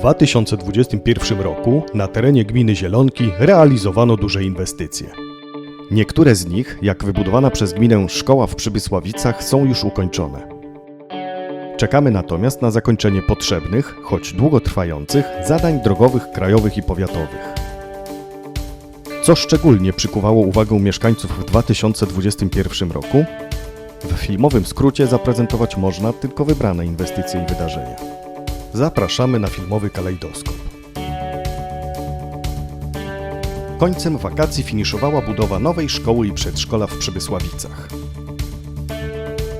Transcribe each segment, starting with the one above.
2021 roku na terenie gminy Zielonki realizowano duże inwestycje. Niektóre z nich, jak wybudowana przez gminę szkoła w Przybysławicach, są już ukończone. Czekamy natomiast na zakończenie potrzebnych, choć długotrwających, zadań drogowych krajowych i powiatowych. Co szczególnie przykuwało uwagę mieszkańców w 2021 roku? W filmowym skrócie zaprezentować można tylko wybrane inwestycje i wydarzenia. Zapraszamy na filmowy kalejdoskop. Końcem wakacji finiszowała budowa nowej szkoły i przedszkola w Przybysławicach.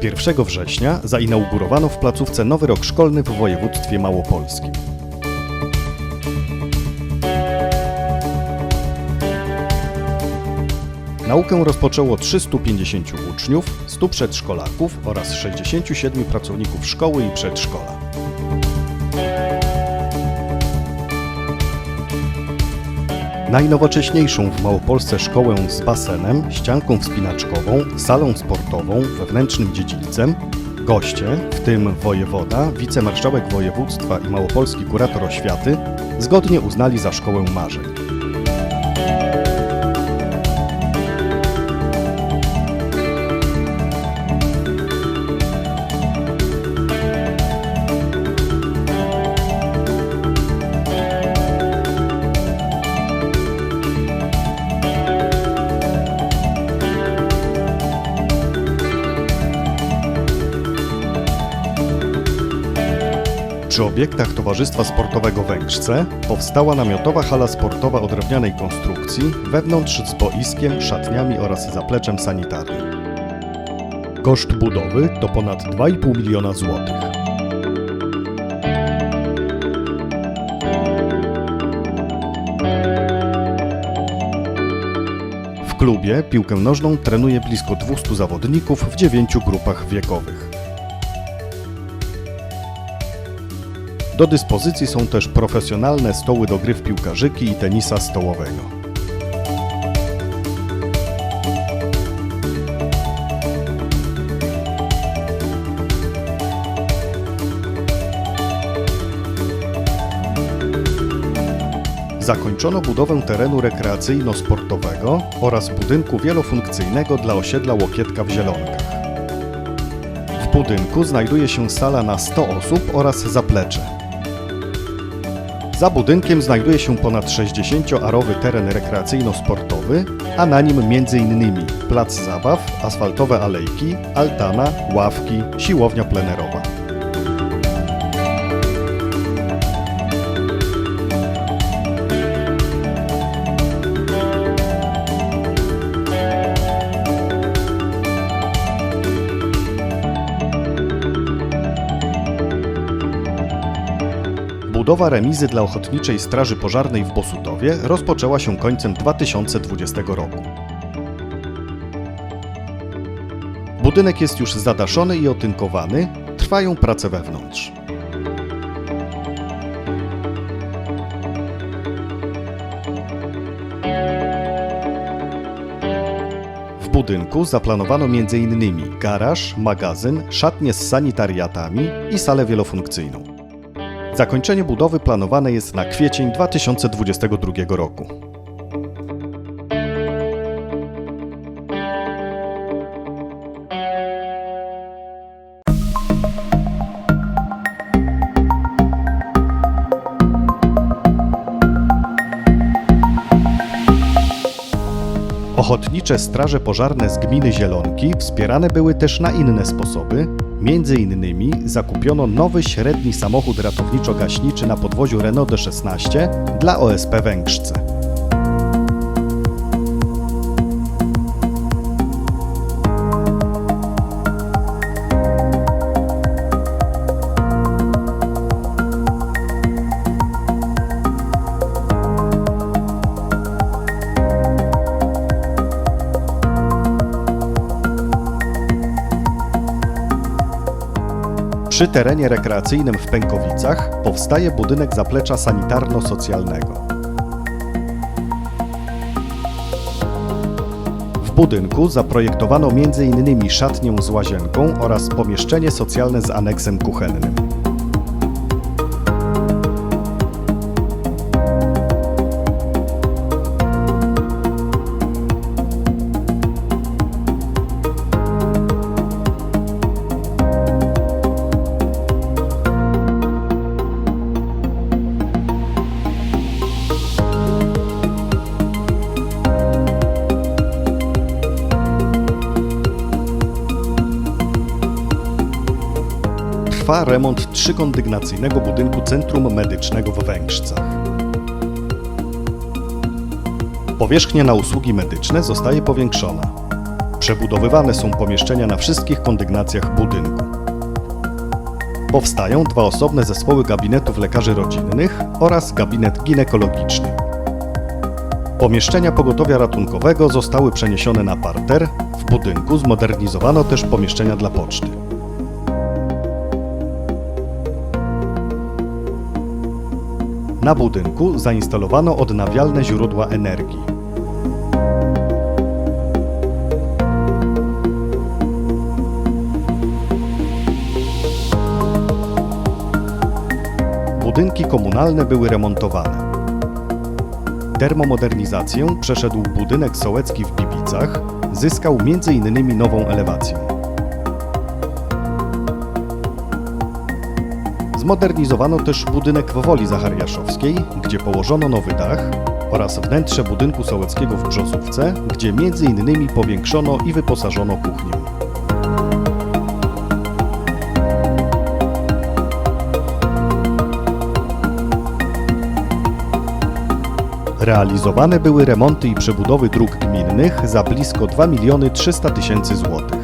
1 września zainaugurowano w placówce nowy rok szkolny w województwie małopolskim. Naukę rozpoczęło 350 uczniów, 100 przedszkolaków oraz 67 pracowników szkoły i przedszkola. Najnowocześniejszą w Małopolsce szkołę z basenem, ścianką wspinaczkową, salą sportową, wewnętrznym dziedzińcem, goście, w tym wojewoda, wicemarszałek województwa i małopolski kurator oświaty, zgodnie uznali za szkołę marzeń. Przy obiektach Towarzystwa Sportowego Węgrzce powstała namiotowa hala sportowa o drewnianej konstrukcji, wewnątrz z boiskiem, szatniami oraz zapleczem sanitarnym. Koszt budowy to ponad 2,5 miliona złotych. W klubie piłkę nożną trenuje blisko 200 zawodników w dziewięciu grupach wiekowych. Do dyspozycji są też profesjonalne stoły do gry w piłkarzyki i tenisa stołowego. Zakończono budowę terenu rekreacyjno-sportowego oraz budynku wielofunkcyjnego dla osiedla Łokietka w Zielonkach. W budynku znajduje się sala na 100 osób oraz zaplecze. Za budynkiem znajduje się ponad 60-arowy teren rekreacyjno-sportowy, a na nim m.in. plac zabaw, asfaltowe alejki, altana, ławki, siłownia plenerowa. Budowa remizy dla Ochotniczej Straży Pożarnej w Bosutowie rozpoczęła się końcem 2020 roku. Budynek jest już zadaszony i otynkowany, trwają prace wewnątrz. W budynku zaplanowano m.in. garaż, magazyn, szatnię z sanitariatami i salę wielofunkcyjną. Zakończenie budowy planowane jest na kwiecień 2022 roku. Ochotnicze straże pożarne z gminy Zielonki wspierane były też na inne sposoby. Między innymi zakupiono nowy średni samochód ratowniczo-gaśniczy na podwoziu Renault D16 dla OSP Węgrzce. Przy terenie rekreacyjnym w Pękowicach powstaje budynek zaplecza sanitarno-socjalnego. W budynku zaprojektowano m.in. szatnię z łazienką oraz pomieszczenie socjalne z aneksem kuchennym. Remont trzykondygnacyjnego budynku Centrum Medycznego w Węgrzcach. Powierzchnia na usługi medyczne zostaje powiększona. Przebudowywane są pomieszczenia na wszystkich kondygnacjach budynku. Powstają dwa osobne zespoły gabinetów lekarzy rodzinnych oraz gabinet ginekologiczny. Pomieszczenia pogotowia ratunkowego zostały przeniesione na parter. W budynku zmodernizowano też pomieszczenia dla poczty. Na budynku zainstalowano odnawialne źródła energii. Budynki komunalne były remontowane. Termomodernizację przeszedł budynek sołecki w Bibicach, zyskał m.in. nową elewację. Zmodernizowano też budynek w Woli Zachariaszowskiej, gdzie położono nowy dach oraz wnętrze budynku sołeckiego w Brzozówce, gdzie m.in. powiększono i wyposażono kuchnię. Realizowane były remonty i przebudowy dróg gminnych za blisko 2 miliony 300 tysięcy złotych.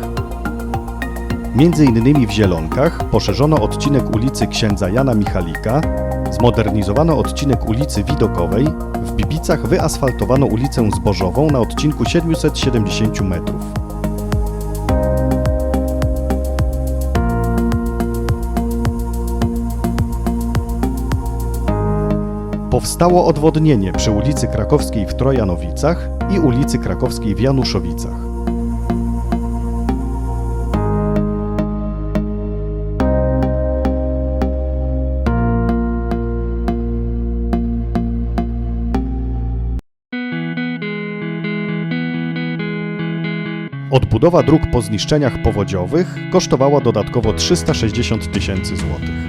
Między innymi w Zielonkach poszerzono odcinek ulicy Księdza Jana Michalika, zmodernizowano odcinek ulicy Widokowej, w Bibicach wyasfaltowano ulicę Zbożową na odcinku 770 metrów. Powstało odwodnienie przy ulicy Krakowskiej w Trojanowicach i ulicy Krakowskiej w Januszowicach. Odbudowa dróg po zniszczeniach powodziowych kosztowała dodatkowo 360 tysięcy złotych.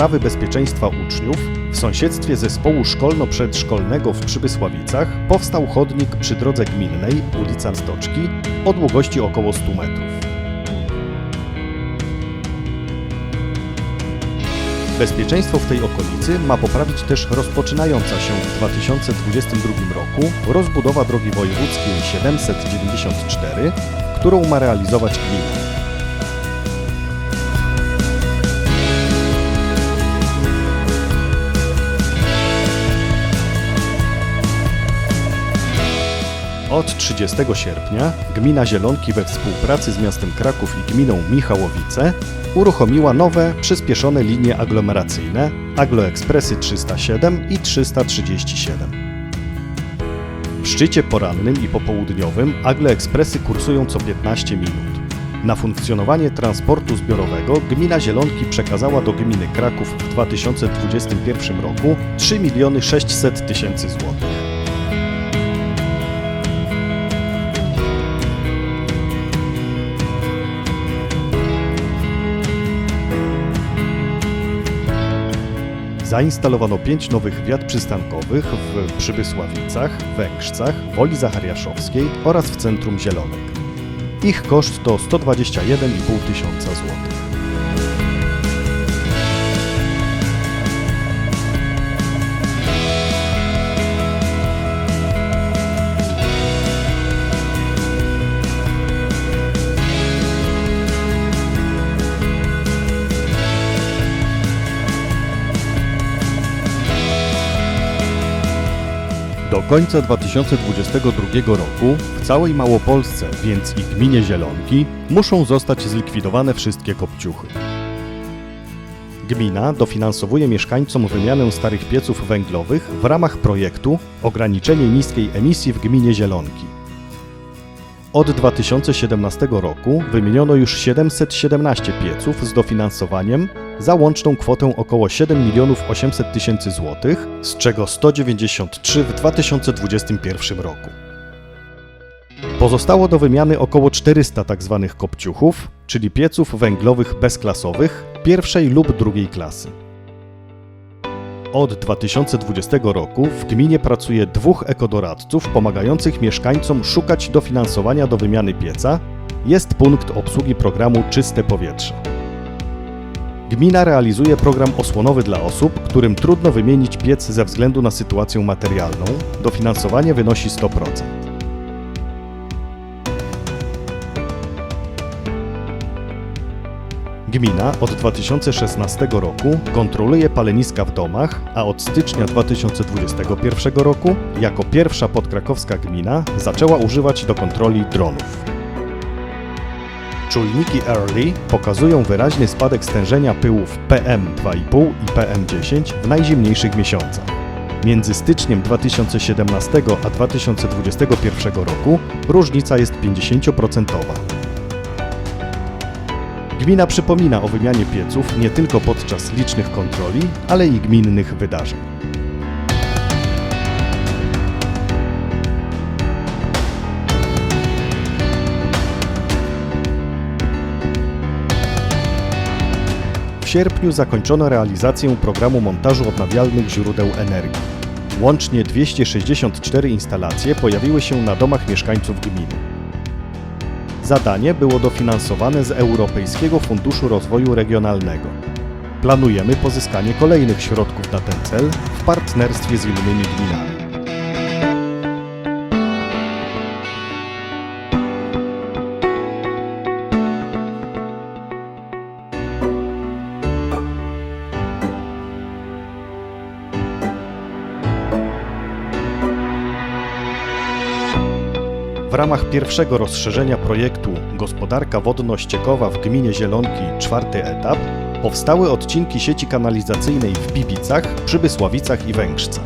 Poprawy bezpieczeństwa uczniów w sąsiedztwie zespołu szkolno-przedszkolnego w Przybysławicach powstał chodnik przy drodze gminnej ulica Stoczki o długości około 100 metrów. Bezpieczeństwo w tej okolicy ma poprawić też rozpoczynająca się w 2022 roku rozbudowa drogi wojewódzkiej 794, którą ma realizować gmina. Od 30 sierpnia gmina Zielonki we współpracy z miastem Kraków i gminą Michałowice uruchomiła nowe, przyspieszone linie aglomeracyjne Agloekspresy 307 i 337. W szczycie porannym i popołudniowym Agloekspresy kursują co 15 minut. Na funkcjonowanie transportu zbiorowego gmina Zielonki przekazała do gminy Kraków w 2021 roku 3 miliony 600 tysięcy złotych. Zainstalowano pięć nowych wiat przystankowych w Przybysławicach, Węgrzcach, Woli Zachariaszowskiej oraz w centrum Zielonek. Ich koszt to 121,5 tysiąca złotych. Do końca 2022 roku w całej Małopolsce, więc i gminie Zielonki, muszą zostać zlikwidowane wszystkie kopciuchy. Gmina dofinansowuje mieszkańcom wymianę starych pieców węglowych w ramach projektu Ograniczenie niskiej emisji w gminie Zielonki. Od 2017 roku wymieniono już 717 pieców z dofinansowaniem za łączną kwotę około 7 milionów 800 tysięcy złotych, z czego 193 w 2021 roku. Pozostało do wymiany około 400 tzw. kopciuchów, czyli pieców węglowych bezklasowych pierwszej lub drugiej klasy. Od 2020 roku w gminie pracuje dwóch ekodoradców pomagających mieszkańcom szukać dofinansowania do wymiany pieca. Jest punkt obsługi programu Czyste Powietrze. Gmina realizuje program osłonowy dla osób, którym trudno wymienić piec ze względu na sytuację materialną. Dofinansowanie wynosi 100%. Gmina od 2016 roku kontroluje paleniska w domach, a od stycznia 2021 roku, jako pierwsza podkrakowska gmina, zaczęła używać do kontroli dronów. Czujniki Early pokazują wyraźny spadek stężenia pyłów PM2,5 i PM10 w najzimniejszych miesiącach. Między styczniem 2017 a 2021 roku różnica jest 50%. Gmina przypomina o wymianie pieców nie tylko podczas licznych kontroli, ale i gminnych wydarzeń. W sierpniu zakończono realizację programu montażu odnawialnych źródeł energii. Łącznie 264 instalacje pojawiły się na domach mieszkańców gminy. Zadanie było dofinansowane z Europejskiego Funduszu Rozwoju Regionalnego. Planujemy pozyskanie kolejnych środków na ten cel w partnerstwie z innymi gminami. Ramach pierwszego rozszerzenia projektu Gospodarka wodno-ściekowa w gminie Zielonki czwarty etap powstały odcinki sieci kanalizacyjnej w Bibicach, Przybysławicach i Węgrzcach.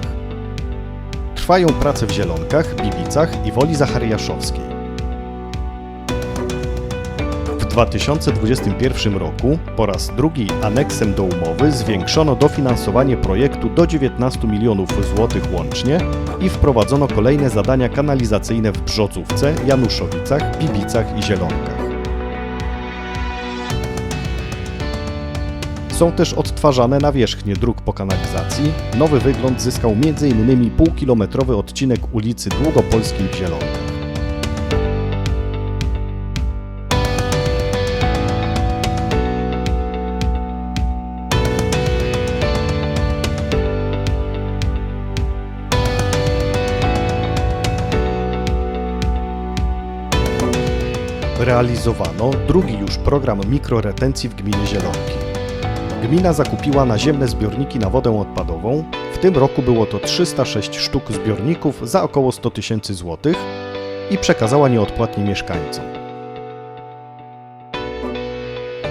Trwają prace w Zielonkach, Bibicach i Woli Zachariaszowskiej. 2021 roku po raz drugi aneksem do umowy zwiększono dofinansowanie projektu do 19 milionów złotych łącznie i wprowadzono kolejne zadania kanalizacyjne w Brzozówce, Januszowicach, Bibicach i Zielonkach. Są też odtwarzane nawierzchnie dróg po kanalizacji. Nowy wygląd zyskał m.in. półkilometrowy odcinek ulicy Długopolskiej w Zielonkach. Realizowano drugi już program mikroretencji w gminie Zielonki. Gmina zakupiła naziemne zbiorniki na wodę odpadową. W tym roku było to 306 sztuk zbiorników za około 100 tysięcy złotych i przekazała nieodpłatnie mieszkańcom.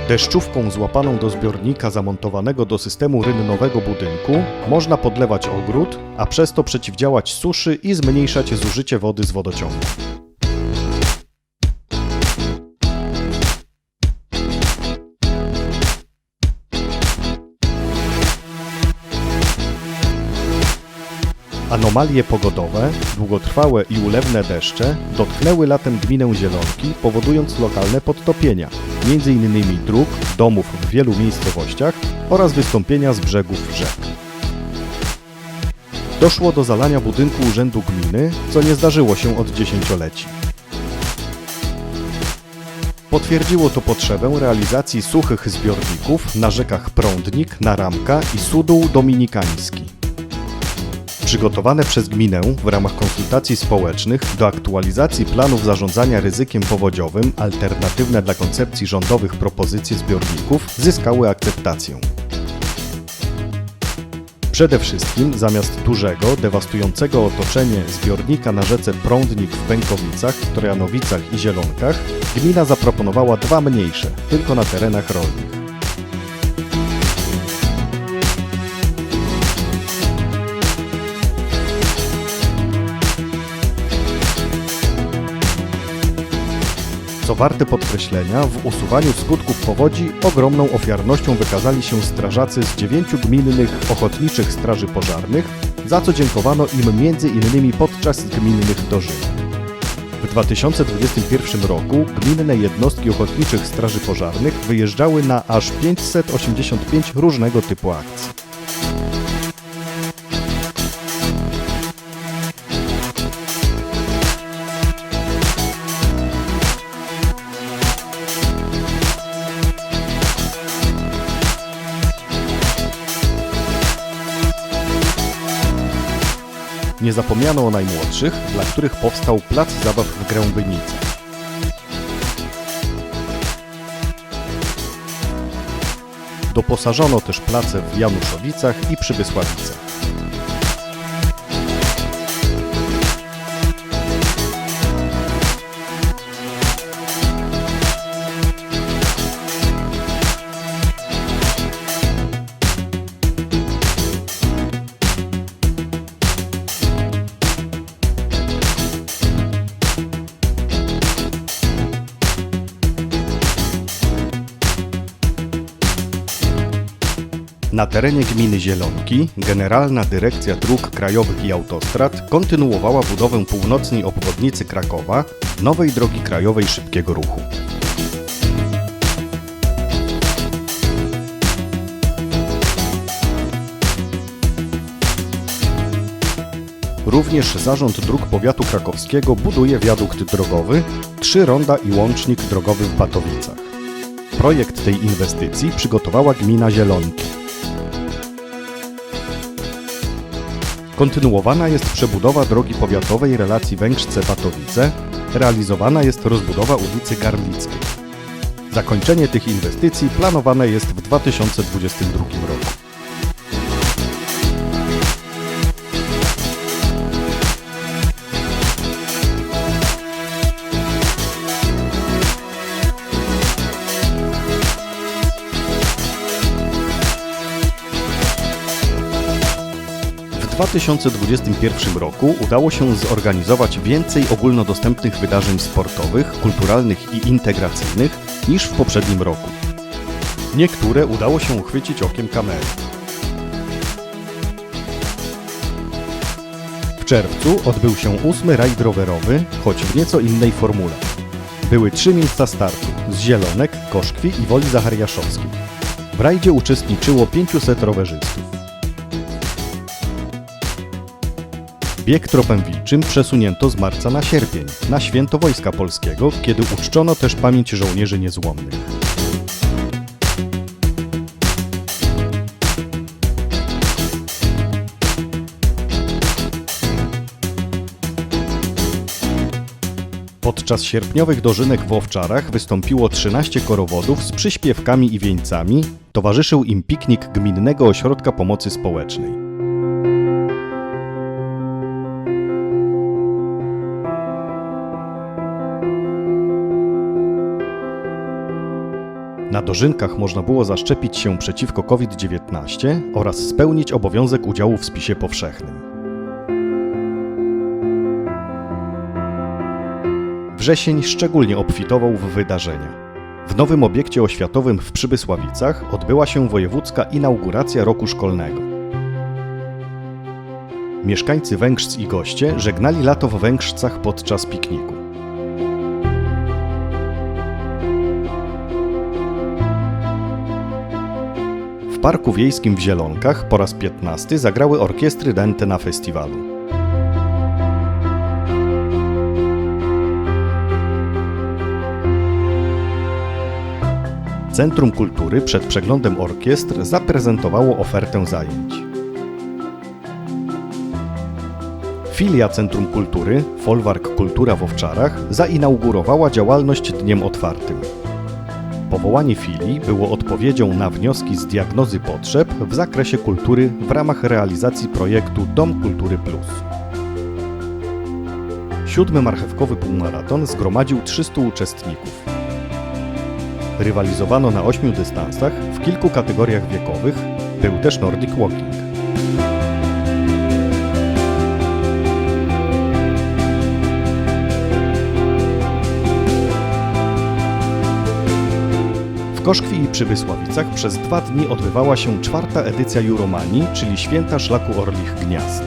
Deszczówką złapaną do zbiornika zamontowanego do systemu rynnowego budynku można podlewać ogród, a przez to przeciwdziałać suszy i zmniejszać zużycie wody z wodociągu. Anomalie pogodowe, długotrwałe i ulewne deszcze dotknęły latem gminę Zielonki, powodując lokalne podtopienia, m.in. dróg, domów w wielu miejscowościach oraz wystąpienia z brzegów rzek. Doszło do zalania budynku Urzędu Gminy, co nie zdarzyło się od dziesięcioleci. Potwierdziło to potrzebę realizacji suchych zbiorników na rzekach Prądnik, Naramka i Sudół Dominikański. Przygotowane przez gminę w ramach konsultacji społecznych do aktualizacji planów zarządzania ryzykiem powodziowym alternatywne dla koncepcji rządowych propozycje zbiorników zyskały akceptację. Przede wszystkim zamiast dużego, dewastującego otoczenie zbiornika na rzece Prądnik w Wękowicach, Trojanowicach i Zielonkach, gmina zaproponowała dwa mniejsze, tylko na terenach rolnych. Co warte podkreślenia, w usuwaniu skutków powodzi ogromną ofiarnością wykazali się strażacy z dziewięciu gminnych ochotniczych straży pożarnych, za co dziękowano im między innymi podczas gminnych dożynek. W 2021 roku gminne jednostki ochotniczych straży pożarnych wyjeżdżały na aż 585 różnego typu akcji. Nie zapomniano o najmłodszych, dla których powstał plac zabaw w Grębynicy. Doposażono też place w Januszowicach i Przybysławicach. Na terenie gminy Zielonki Generalna Dyrekcja Dróg Krajowych i Autostrad kontynuowała budowę północnej obwodnicy Krakowa, nowej drogi krajowej szybkiego ruchu. Również Zarząd Dróg Powiatu Krakowskiego buduje wiadukt drogowy, trzy ronda i łącznik drogowy w Batowicach. Projekt tej inwestycji przygotowała gmina Zielonki. Kontynuowana jest przebudowa drogi powiatowej relacji Węgrzce-Batowice, realizowana jest rozbudowa ulicy Garlickiej. Zakończenie tych inwestycji planowane jest w 2022 roku. 2021 roku udało się zorganizować więcej ogólnodostępnych wydarzeń sportowych, kulturalnych i integracyjnych niż w poprzednim roku. Niektóre udało się uchwycić okiem kamery. W czerwcu odbył się ósmy rajd rowerowy, choć w nieco innej formule. Były trzy miejsca startu z Zielonek, Koszkwi i Woli Zachariaszowskiej. W rajdzie uczestniczyło 500 rowerzystów. Bieg tropem wilczym przesunięto z marca na sierpień, na święto Wojska Polskiego, kiedy uczczono też pamięć żołnierzy niezłomnych. Podczas sierpniowych dożynek w Owczarach wystąpiło 13 korowodów z przyśpiewkami i wieńcami, towarzyszył im piknik Gminnego Ośrodka Pomocy Społecznej. Na dożynkach można było zaszczepić się przeciwko COVID-19 oraz spełnić obowiązek udziału w spisie powszechnym. Wrzesień szczególnie obfitował w wydarzenia. W nowym obiekcie oświatowym w Przybysławicach odbyła się wojewódzka inauguracja roku szkolnego. Mieszkańcy Węgrz i goście żegnali lato w Węgrzcach podczas pikniku. Parku Wiejskim w Zielonkach po raz 15 zagrały orkiestry dęte na festiwalu. Centrum Kultury przed przeglądem orkiestr zaprezentowało ofertę zajęć. Filia Centrum Kultury, Folwark Kultura w Owczarach, zainaugurowała działalność dniem otwartym. Powołanie filii było odpowiedzią na wnioski z diagnozy potrzeb w zakresie kultury w ramach realizacji projektu Dom Kultury Plus. Siódmy marchewkowy półmaraton zgromadził 300 uczestników. Rywalizowano na ośmiu dystansach w kilku kategoriach wiekowych, był też Nordic Walking. Koszkwi i Przybysławicach przez dwa dni odbywała się czwarta edycja Juromanii, czyli Święta Szlaku Orlich Gniazd.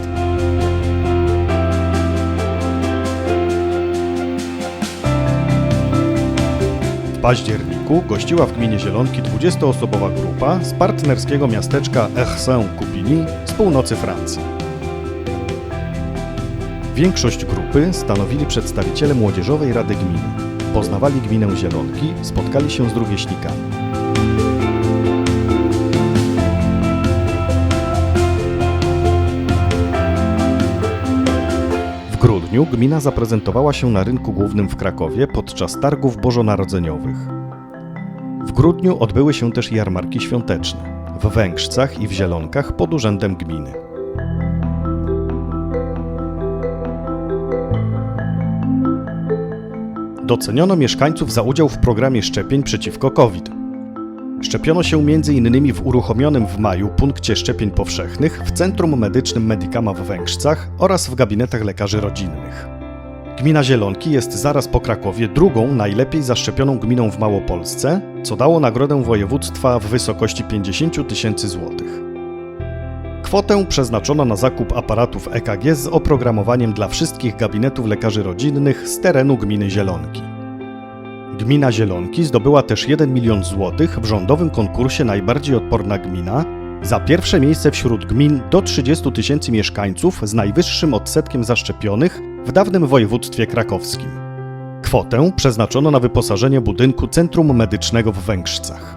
W październiku gościła w gminie Zielonki 20-osobowa grupa z partnerskiego miasteczka Ersin-Coupigny z północy Francji. Większość grupy stanowili przedstawiciele Młodzieżowej Rady Gminy. Poznawali gminę Zielonki, spotkali się z rówieśnikami. W grudniu gmina zaprezentowała się na rynku głównym w Krakowie podczas targów bożonarodzeniowych. W grudniu odbyły się też jarmarki świąteczne w Węgrzcach i w Zielonkach pod urzędem gminy. Doceniono mieszkańców za udział w programie szczepień przeciwko COVID. Szczepiono się m.in. w uruchomionym w maju punkcie szczepień powszechnych w Centrum Medycznym Medicama w Węgrzcach oraz w gabinetach lekarzy rodzinnych. Gmina Zielonki jest zaraz po Krakowie drugą najlepiej zaszczepioną gminą w Małopolsce, co dało nagrodę województwa w wysokości 50 tysięcy złotych. Kwotę przeznaczono na zakup aparatów EKG z oprogramowaniem dla wszystkich gabinetów lekarzy rodzinnych z terenu gminy Zielonki. Gmina Zielonki zdobyła też 1 milion złotych w rządowym konkursie Najbardziej odporna gmina za pierwsze miejsce wśród gmin do 30 tysięcy mieszkańców z najwyższym odsetkiem zaszczepionych w dawnym województwie krakowskim. Kwotę przeznaczono na wyposażenie budynku Centrum Medycznego w Węgrzcach.